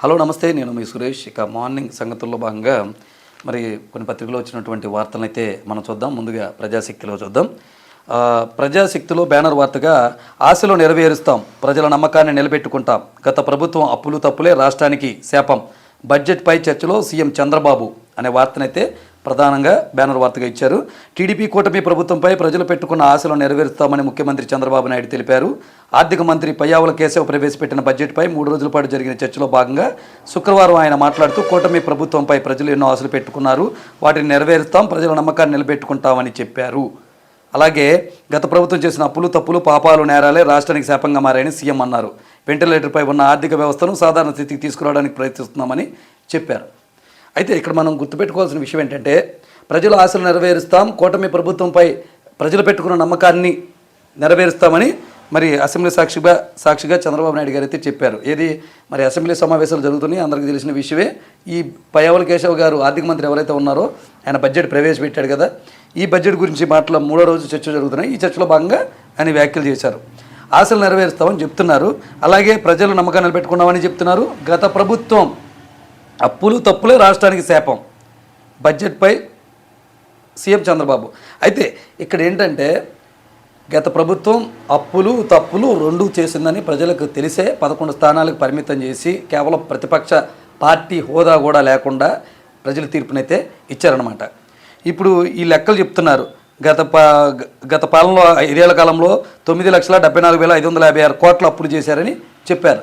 Hello నమస్తే. నేను మీ సురేష్. ఇక మార్నింగ్ సంగతుల్లో భాగంగా మరి కొన్ని పత్రికలో వచ్చినటువంటి వార్తలను అయితే మనం చూద్దాం. ముందుగా ప్రజాశక్తిలో చూద్దాం. ప్రజాశక్తిలో బ్యానర్ వార్తగా ఆశలు నెరవేరుస్తాం ప్రజల నమ్మకాన్ని నిలబెట్టుకుంటాం. గత ప్రభుత్వం అప్పులు తప్పులే రాష్ట్రానికి శాపం. బడ్జెట్పై చర్చలో సీఎం చంద్రబాబు అనే వార్తనైతే ప్రధానంగా బ్యానర్ వార్తగా ఇచ్చారు. టీడీపీ కూటమి ప్రభుత్వంపై ప్రజలు పెట్టుకున్న ఆశలు నెరవేరుస్తామని ముఖ్యమంత్రి చంద్రబాబు నాయుడు తెలిపారు. ఆర్థిక మంత్రి పయ్యావుల కేశవ్ ప్రవేశపెట్టిన బడ్జెట్పై మూడు రోజుల పాటు జరిగిన చర్చలో భాగంగా శుక్రవారం ఆయన మాట్లాడుతూ కూటమి ప్రభుత్వంపై ప్రజలు ఎన్నో ఆశలు పెట్టుకున్నారు. వాటిని నెరవేరుస్తాం ప్రజల నమ్మకాన్ని నిలబెట్టుకుంటామని చెప్పారు. అలాగే గత ప్రభుత్వం చేసిన అప్పులు తప్పులు పాపాలు నేరాలే రాష్ట్రానికి శాపంగా మారాయని సీఎం అన్నారు. వెంటిలేటర్పై ఉన్న ఆర్థిక వ్యవస్థను సాధారణ స్థితికి తీసుకురావడానికి ప్రయత్నిస్తున్నామని చెప్పారు. అయితే ఇక్కడ మనం గుర్తుపెట్టుకోవాల్సిన విషయం ఏంటంటే ప్రజల ఆశలు నెరవేరుస్తాం కూటమి ప్రభుత్వంపై ప్రజలు పెట్టుకున్న నమ్మకాన్ని నెరవేరుస్తామని మరి అసెంబ్లీ సాక్షిగా సాక్షిగా చంద్రబాబు నాయుడు గారు అయితే చెప్పారు. ఏది? మరి అసెంబ్లీ సమావేశాలు జరుగుతున్నాయి అందరికీ తెలిసిన విషయమే. ఈ పయ్యావుల కేశవ్ గారు ఆర్థిక మంత్రి ఎవరైతే ఉన్నారో ఆయన బడ్జెట్ ప్రవేశపెట్టాడు కదా. ఈ బడ్జెట్ గురించి మాటల మూడో రోజు చర్చ జరుగుతున్నాయి. ఈ చర్చలో భాగంగా ఆయన వ్యాఖ్యలు చేశారు. ఆశలు నెరవేరుస్తామని చెప్తున్నారు. అలాగే ప్రజలు నమ్మకాన్ని నిలబెట్టుకున్నామని చెప్తున్నారు. గత ప్రభుత్వం అప్పులు తప్పులే రాష్ట్రానికి శాపం. బడ్జెట్పై సీఎం చంద్రబాబు. అయితే ఇక్కడ ఏంటంటే గత ప్రభుత్వం అప్పులు తప్పులు రెండు చేసిందని ప్రజలకు తెలిసే పదకొండు స్థానాలకు పరిమితం చేసి కేవలం ప్రతిపక్ష పార్టీ హోదా కూడా లేకుండా ప్రజల తీర్పునైతే ఇచ్చారనమాట ఇప్పుడు ఈ లెక్కలు చెప్తున్నారు. గత పా గత పాలనలో ఐదేళ్ళ కాలంలో తొమ్మిది లక్షల డెబ్బై నాలుగు వేల ఐదు వందల యాభై ఆరు కోట్ల అప్పులు చేశారని చెప్పారు.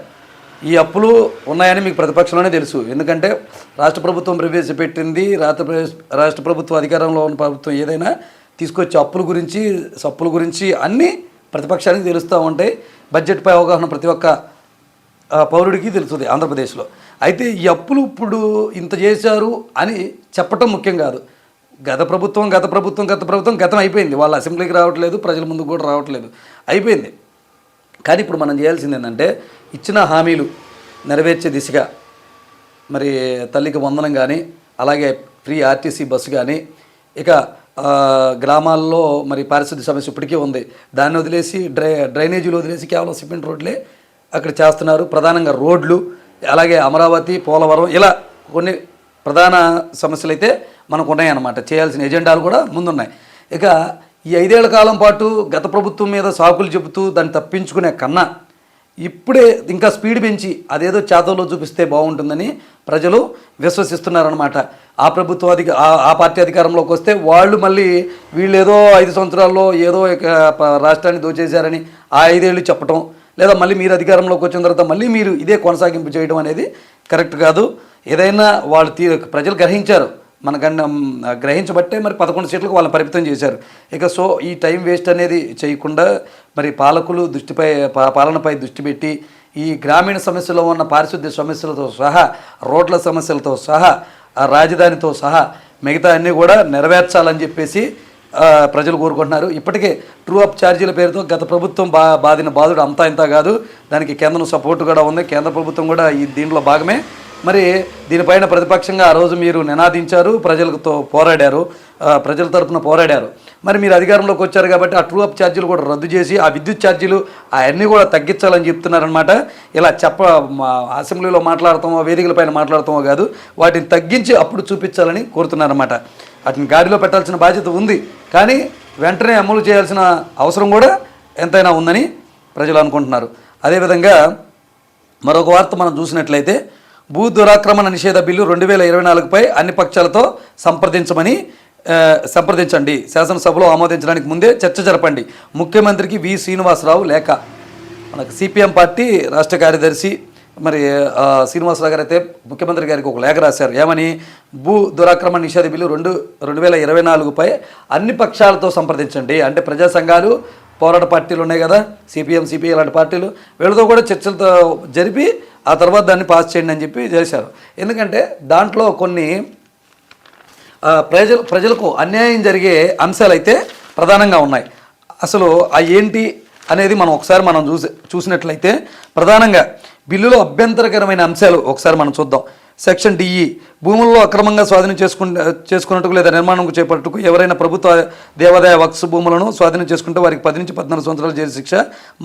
ఈ అప్పులు ఉన్నాయని మీకు ప్రతిపక్షంలోనే తెలుసు. ఎందుకంటే రాష్ట్ర ప్రభుత్వం ప్రవేశపెట్టింది. రాష్ట్ర రాష్ట్ర ప్రభుత్వం అధికారంలో ఉన్న ప్రభుత్వం ఏదైనా తీసుకొచ్చే అప్పుల గురించి సప్పుల గురించి అన్నీ ప్రతిపక్షానికి తెలుస్తూ ఉంటాయి. బడ్జెట్పై అవగాహన ప్రతి ఒక్క పౌరుడికి తెలుస్తుంది ఆంధ్రప్రదేశ్లో. అయితే ఈ అప్పులు ఇప్పుడు ఇంత చేశారు అని చెప్పటం ముఖ్యం కాదు. గత ప్రభుత్వం గత ప్రభుత్వం గత ప్రభుత్వం గతం అయిపోయింది. వాళ్ళు అసెంబ్లీకి రావట్లేదు ప్రజల ముందుకు కూడా రావట్లేదు. అయిపోయింది. కానీ ఇప్పుడు మనం చేయాల్సింది ఏంటంటే ఇచ్చిన హామీలు నెరవేర్చే దిశగా మరి తల్లికి వందనం కానీ అలాగే ఫ్రీ ఆర్టీసీ బస్సు కానీ ఇక గ్రామాల్లో మరి పారిశుద్ధ్య సమస్య ఇప్పటికీ ఉంది. దాన్ని వదిలేసి డ్రై డ్రైనేజీలు వదిలేసి కేవలం సిమెంట్ రోడ్లే అక్కడ చేస్తున్నారు. ప్రధానంగా రోడ్లు అలాగే అమరావతి పోలవరం ఇలా కొన్ని ప్రధాన సమస్యలు అయితే మనకు ఉన్నాయన్నమాట చేయాల్సిన ఎజెండాలు కూడా ముందున్నాయి. ఇక ఈ ఐదేళ్ళ కాలం పాటు గత ప్రభుత్వం మీద సాకులు చెబుతూ దాన్ని తప్పించుకునే కన్నా ఇప్పుడే ఇంకా స్పీడ్ పెంచి అదేదో చేతల్లో చూపిస్తే బాగుంటుందని ప్రజలు విశ్వసిస్తున్నారనమాట ఆ ప్రభుత్వ అధిక ఆ- పార్టీ అధికారంలోకి వస్తే వాళ్ళు మళ్ళీ వీళ్ళు ఏదో ఐదు సంవత్సరాల్లో ఏదో రాష్ట్రాన్ని దోచేశారని ఆ ఐదేళ్ళు చెప్పటం లేదా మళ్ళీ మీరు అధికారంలోకి వచ్చిన తర్వాత మళ్ళీ మీరు ఇదే కొనసాగింపు చేయడం అనేది కరెక్ట్ కాదు. ఏదైనా వాళ్ళు తీ ప్రజలు గ్రహించారు. మనకన్నా గ్రహించబట్టే మరి పదకొండు సీట్లకు వాళ్ళని పరిమితం చేశారు. ఇక సో ఈ టైం వేస్ట్ అనేది చేయకుండా మరి పాలకులు దృష్టిపై పాలనపై దృష్టి పెట్టి ఈ గ్రామీణ సమస్యలో ఉన్న పారిశుద్ధ్య సమస్యలతో సహా రోడ్ల సమస్యలతో సహా ఆ రాజధానితో సహా మిగతా అన్నీ కూడా నెరవేర్చాలని చెప్పేసి ప్రజలు కోరుకుంటున్నారు. ఇప్పటికే ట్రూ అప్ ఛార్జీల పేరుతో గత ప్రభుత్వం బా బాధిన బాధుడు అంతా ఇంత కాదు. దానికి కేంద్రం సపోర్టు కూడా ఉంది. కేంద్ర ప్రభుత్వం కూడా ఈ దీంట్లో భాగమే. మరి దీనిపైన ప్రతిపక్షంగా ఆ రోజు మీరు నినాదించారు ప్రజలతో పోరాడారు ప్రజల తరపున పోరాడారు. మరి మీరు అధికారంలోకి వచ్చారు కాబట్టి ఆ ట్రూ అప్ ఛార్జీలు కూడా రద్దు చేసి ఆ విద్యుత్ ఛార్జీలు అవన్నీ కూడా తగ్గించాలని చెప్తున్నారనమాట ఇలా చెప్ప మా అసెంబ్లీలో మాట్లాడతామో వేదికలపైన మాట్లాడతామో కాదు వాటిని తగ్గించి అప్పుడు చూపించాలని కోరుతున్నారన్నమాట. వాటిని గాడిలో పెట్టాల్సిన బాధ్యత ఉంది. కానీ వెంటనే అమలు చేయాల్సిన అవసరం కూడా ఎంతైనా ఉందని ప్రజలు అనుకుంటున్నారు. అదేవిధంగా మరొక వార్త మనం చూసినట్లయితే భూ దురాక్రమణ నిషేధ బిల్లు రెండు వేల ఇరవై నాలుగుపై అన్ని పక్షాలతో సంప్రదించమని సంప్రదించండి. శాసనసభలో ఆమోదించడానికి ముందే చర్చ జరపండి. ముఖ్యమంత్రికి వి శ్రీనివాసరావు లేఖ. మనకు సిపిఎం పార్టీ రాష్ట్ర కార్యదర్శి మరి శ్రీనివాసరావు గారు అయితే ముఖ్యమంత్రి గారికి ఒక లేఖ రాశారు. ఏమని? భూ దురాక్రమణ నిషేధ బిల్లు రెండు రెండు వేల ఇరవై నాలుగుపై అన్ని పక్షాలతో సంప్రదించండి. అంటే ప్రజా సంఘాలు పోరాట పార్టీలు ఉన్నాయి కదా సిపిఎం సిపిఐ లాంటి పార్టీలు. వీళ్ళతో కూడా చర్చలతో జరిపి ఆ తర్వాత దాన్ని పాస్ చేయండి అని చెప్పి చేశారు ఎందుకంటే దాంట్లో కొన్ని ప్రజలు ప్రజలకు అన్యాయం జరిగే అంశాలు అయితే ప్రధానంగా ఉన్నాయి. అసలు ఆ ఏంటి అనేది మనం ఒకసారి మనం చూసి చూసినట్లయితే ప్రధానంగా బిల్లులో అభ్యంతరకరమైన అంశాలు ఒకసారి మనం చూద్దాం. సెక్షన్ డిఈ భూముల్లో అక్రమంగా స్వాధీనం చేసుకుంటే చేసుకున్నట్టుకు లేదా నిర్మాణం చేపట్టుకు ఎవరైనా ప్రభుత్వ దేవాదాయ వక్స్ భూములను స్వాధీనం చేసుకుంటే వారికి పది నుంచి పద్నాలుగు సంవత్సరాల జైలు శిక్ష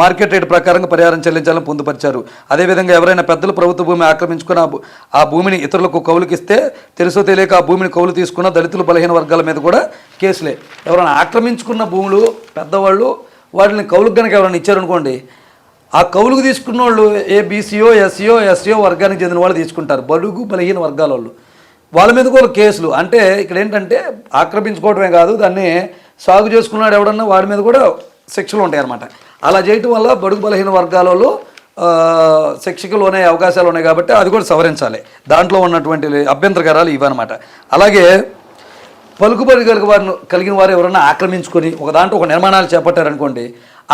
మార్కెట్ రేటు ప్రకారంగా పరిహారం చెల్లించాలని పొందుపరిచారు. అదేవిధంగా ఎవరైనా పెద్దలు ప్రభుత్వ భూమి ఆక్రమించుకుని ఆ భూమిని ఇతరులకు కౌలుకిస్తే తెలుసో తెలియక ఆ భూమిని కౌలు తీసుకున్న దళితులు బలహీన వర్గాల మీద కూడా కేసులే. ఎవరైనా ఆక్రమించుకున్న భూములు పెద్దవాళ్ళు వాటిని కౌలుకు కనుక ఎవరైనా ఇచ్చారనుకోండి ఆ కౌలుకు తీసుకున్న వాళ్ళు ఏ బీసీఓ ఎస్సీఓ ఎస్సీఓ వర్గానికి చెందిన వాళ్ళు తీసుకుంటారు. బడుగు బలహీన వర్గాల వాళ్ళు వాళ్ళ మీద కూడా కేసులు. అంటే ఇక్కడ ఏంటంటే ఆక్రమించుకోవడమే కాదు దాన్ని సాగు చేసుకున్నాడు ఎవడన్నా వాడి మీద కూడా శిక్షలు ఉంటాయి అన్నమాట అలా చేయటం వల్ల బడుగు బలహీన వర్గాలలో శిక్షకు లోనే అవకాశాలు ఉన్నాయి కాబట్టి అది కూడా సవరించాలి. దాంట్లో ఉన్నటువంటి అభ్యంతరకరాలు ఇవన్నమాట అలాగే పలుకుబడి కలిగిన వారిని కలిగిన వారు ఎవరైనా ఆక్రమించుకొని ఒక దాంట్లో ఒక నిర్మాణాలు చేపట్టారనుకోండి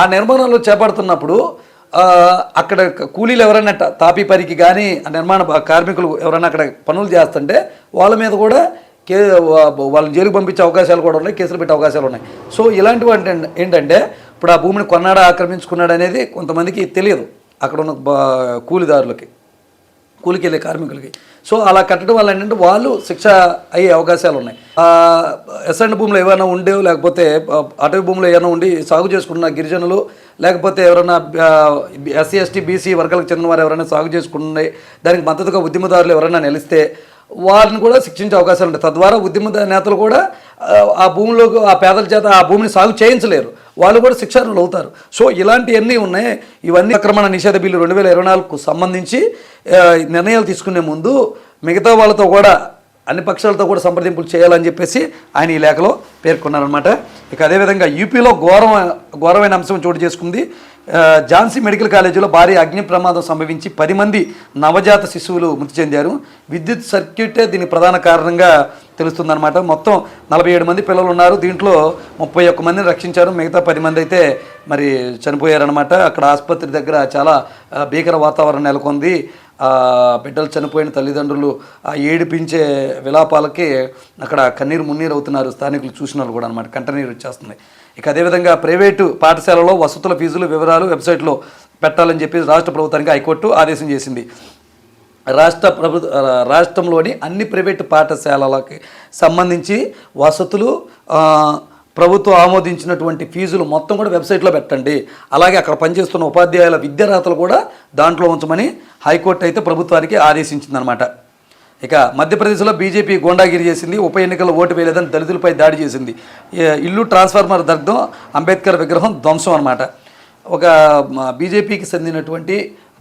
ఆ నిర్మాణాలు చేపడుతున్నప్పుడు అక్కడ కూలీలు ఎవరైనా ట- తాపీ పనికి కానీ ఆ నిర్మాణ కార్మికులు ఎవరైనా అక్కడ పనులు చేస్తుంటే వాళ్ళ మీద కూడా కే వాళ్ళని జైలుకు పంపించే అవకాశాలు కూడా ఉన్నాయి కేసులు పెట్టే అవకాశాలు ఉన్నాయి. సో ఇలాంటివి అంటే ఏంటంటే ఇప్పుడు ఆ భూమిని కొన్నాడా ఆక్రమించుకున్నాడు అనేది కొంతమందికి తెలియదు అక్కడ ఉన్న కూలిదారులకి కూలికి వెళ్ళే కార్మికులకి. సో అలా కట్టడం వల్ల ఏంటంటే వాళ్ళు శిక్ష అయ్యే అవకాశాలు ఉన్నాయి. ఎస్ఎండ్ భూములు ఏమైనా ఉండేవి లేకపోతే అటవీ భూములు ఏమైనా ఉండి సాగు చేసుకున్న గిరిజనులు లేకపోతే ఎవరైనా ఎస్సీ ఎస్టీ బీసీ వర్గాలకు చెందిన వారు ఎవరైనా సాగు చేసుకుంటే దానికి మద్దతుగా ఉద్యమదారులు ఎవరైనా నిలిస్తే వారిని కూడా శిక్షించే అవకాశాలు ఉంటాయి. తద్వారా ఉద్యమ నేతలు కూడా ఆ, భూమిలో ఆ పేదల చేత ఆ భూమిని సాగు చేయించలేరు. వాళ్ళు కూడా శిక్షార్హులు అవుతారు. సో ఇలాంటివన్నీ ఉన్నాయి. ఇవన్నీ ఆక్రమణ నిషేధ బిల్లు రెండు వేల ఇరవై నాలుగుకు సంబంధించి నిర్ణయాలు తీసుకునే ముందు మిగతా వాళ్ళతో కూడా అన్ని పక్షాలతో కూడా సంప్రదింపులు చేయాలని చెప్పేసి ఆయన ఈ లేఖలో పేర్కొన్నారనమాట ఇక అదేవిధంగా యూపీలో ఘోరం ఘోరమైన అంశం చోటు చేసుకుంది. ఝాన్సీ మెడికల్ కాలేజీలో భారీ అగ్ని ప్రమాదం సంభవించి పది మంది నవజాత శిశువులు మృతి చెందారు. విద్యుత్ సర్క్యూటే దీని ప్రధాన కారణంగా తెలుస్తుందన్నమాట. మొత్తం నలభై ఏడు మంది పిల్లలు ఉన్నారు. దీంట్లో ముప్పై ఒక్క మందిని రక్షించారు. మిగతా పది మంది అయితే మరి చనిపోయారనమాట అక్కడ ఆసుపత్రి దగ్గర చాలా భీకర వాతావరణం నెలకొంది. బిడ్డలు చనిపోయిన తల్లిదండ్రులు ఆ ఏడిపించే విలాపాలకి అక్కడ కన్నీరు మున్నీరు అవుతున్నారు. స్థానికులు చూసిన వాళ్ళు కూడా అనమాట కంటనీరు వచ్చేస్తుంది. ఇక అదేవిధంగా ప్రైవేటు పాఠశాలలో వసతుల ఫీజులు వివరాలు వెబ్సైట్లో పెట్టాలని చెప్పి రాష్ట్ర ప్రభుత్వానికి హైకోర్టు ఆదేశం చేసింది. రాష్ట్ర ప్రభు రాష్ట్రంలోని అన్ని ప్రైవేటు పాఠశాలలకి సంబంధించి వసతులు ప్రభుత్వం ఆమోదించినటువంటి ఫీజులు మొత్తం కూడా వెబ్సైట్లో పెట్టండి. అలాగే అక్కడ పనిచేస్తున్న ఉపాధ్యాయుల విద్యార్హతలు కూడా దాంట్లో ఉంచమని హైకోర్టు అయితే ప్రభుత్వానికి ఆదేశించిందనమాట ఇక మధ్యప్రదేశ్లో బీజేపీ గోండాగిరి చేసింది ఉప ఎన్నికల్లో ఓటు వేయలేదని దళితులపై దాడి చేసింది. ఇల్లు ట్రాన్స్ఫార్మర్ దగ్ధం అంబేద్కర్ విగ్రహం ధ్వంసం అనమాట ఒక బీజేపీకి చెందినటువంటి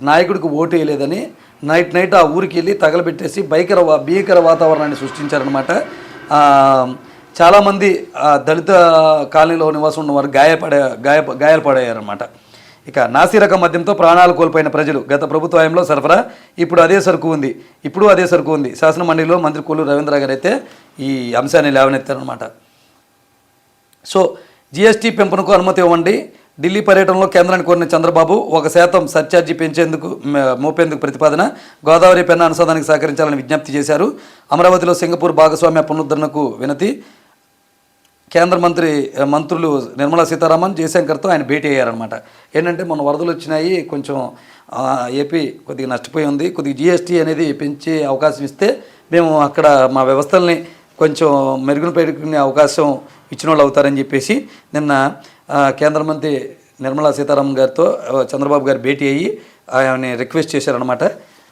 నాయకుడికి ఓటు వేయలేదని నైట్ నైట్ ఆ ఊరికి వెళ్ళి తగలబెట్టేసి భయకర భీకర వాతావరణాన్ని సృష్టించారనమాట చాలామంది దళిత కాలనీలో నివాసం ఉన్నవారు గాయపడే గాయ గాయాలు పడయ్యారన్నమాట ఇక నాసిరకం మద్యంతో ప్రాణాలు కోల్పోయిన ప్రజలు గత ప్రభుత్వ హయాంలో సరఫరా ఇప్పుడు అదే సరుకు ఉంది. ఇప్పుడు అదే సరుకు ఉంది. శాసన మండలిలో మంత్రి కొల్లు రవీంద్ర గారు అయితే ఈ అంశాన్ని లేవనెత్తారనమాట సో జిఎస్టీ పెంపునకు అనుమతి ఇవ్వండి. ఢిల్లీ పర్యటనలో కేంద్రాన్ని కోరిన చంద్రబాబు ఒక శాతం సర్ఛార్జీ పెంచేందుకు మోపేందుకు ప్రతిపాదన గోదావరి పెన్న అనుసంధానికి సహకరించాలని విజ్ఞప్తి చేశారు. అమరావతిలో సింగపూర్ భాగస్వామ్య పునరుద్ధరణకు వినతి కేంద్ర మంత్రి మంత్రులు నిర్మలా సీతారామన్ జయశంకర్తో ఆయన భేటీ అయ్యారనమాట ఏంటంటే మొన్న వరదలు వచ్చినాయి కొంచెం ఏపీ కొద్దిగా నష్టపోయి ఉంది. కొద్దిగా జిఎస్టీ అనేది పెంచే అవకాశం ఇస్తే మేము అక్కడ మా వ్యవస్థల్ని కొంచెం మెరుగున పెట్టుకునే అవకాశం ఇచ్చిన వాళ్ళు అవుతారని చెప్పేసి నిన్న కేంద్ర మంత్రి నిర్మలా సీతారామన్ గారితో చంద్రబాబు గారు భేటీ అయ్యి ఆయన్ని రిక్వెస్ట్ చేశారనమాట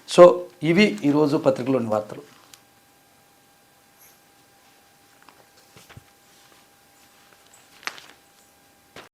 సో ఇవి ఈరోజు పత్రికలోని వార్తలు.